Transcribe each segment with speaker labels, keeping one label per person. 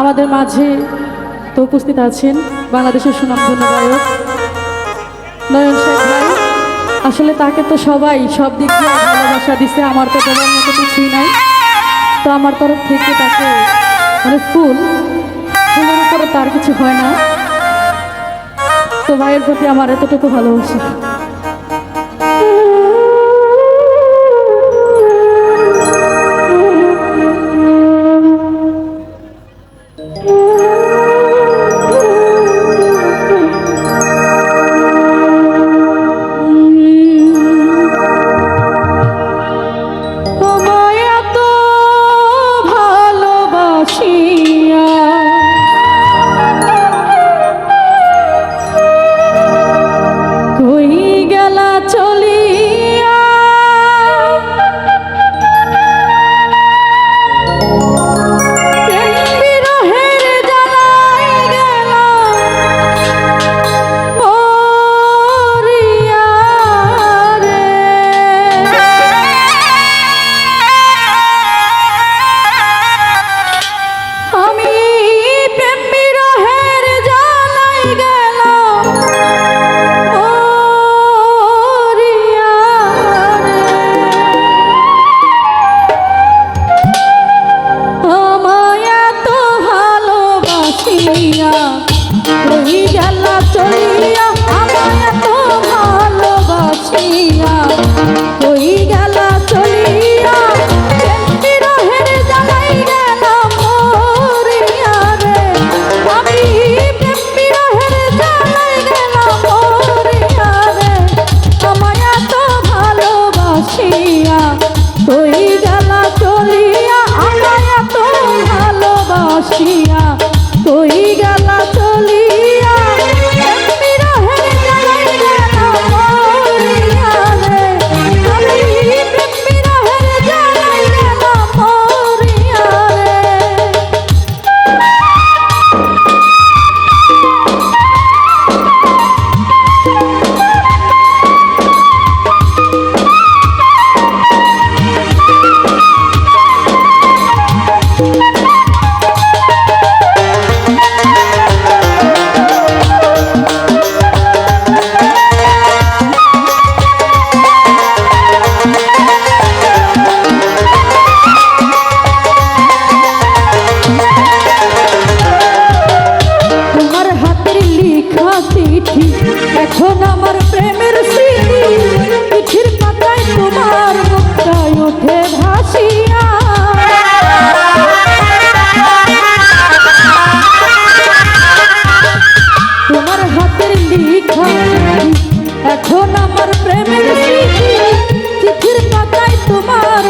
Speaker 1: আমাদের মাঝে তো উপস্থিত আছেন বাংলাদেশের সুনামধন্য গায়ক নয়ন শেখ ভাই। আসলে তাকে তো সবাই সব দিক দিয়ে ভালোবাসা দিছে, আমার তো বলার মতো কিছুই নাই। তো আমার তরফ থেকে তাকে মানে ফুল, ফুলের উপরে তার কিছু হয় না। তো ভাইয়ের প্রতি আমার এতটুকু ভালোবাসা। 这里。লেখা চিঠি। এখন আমার প্রেমের স্মৃতি, চিঠির পাতায় তোমার মুখটায় ওঠে ভাসিয়া। তোমার হাতের লিখা এখন আমার প্রেমের স্মৃতি, চিঠির পাতায় তোমার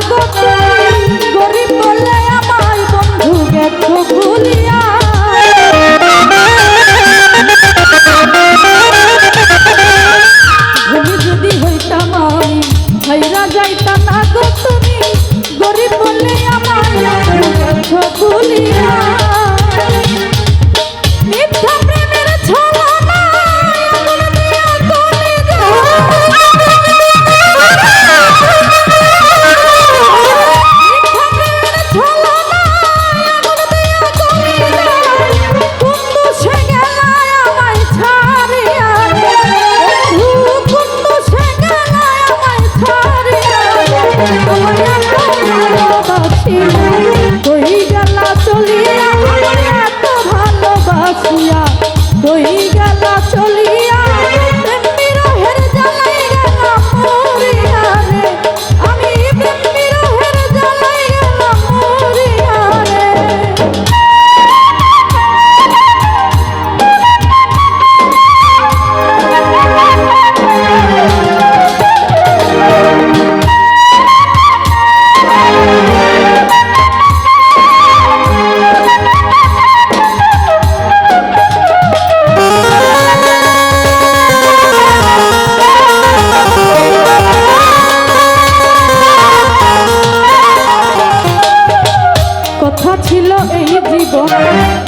Speaker 1: জগতে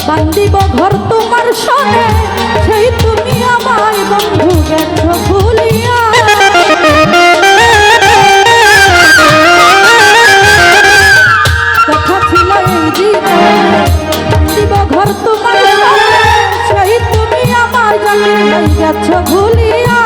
Speaker 1: বান্দিব ঘর তোমার সনে। সেই তুমি আমায় বন্ধু গেছো ভুলিয়া। কথা ছিল জীবনে আমার ভুলিয়া।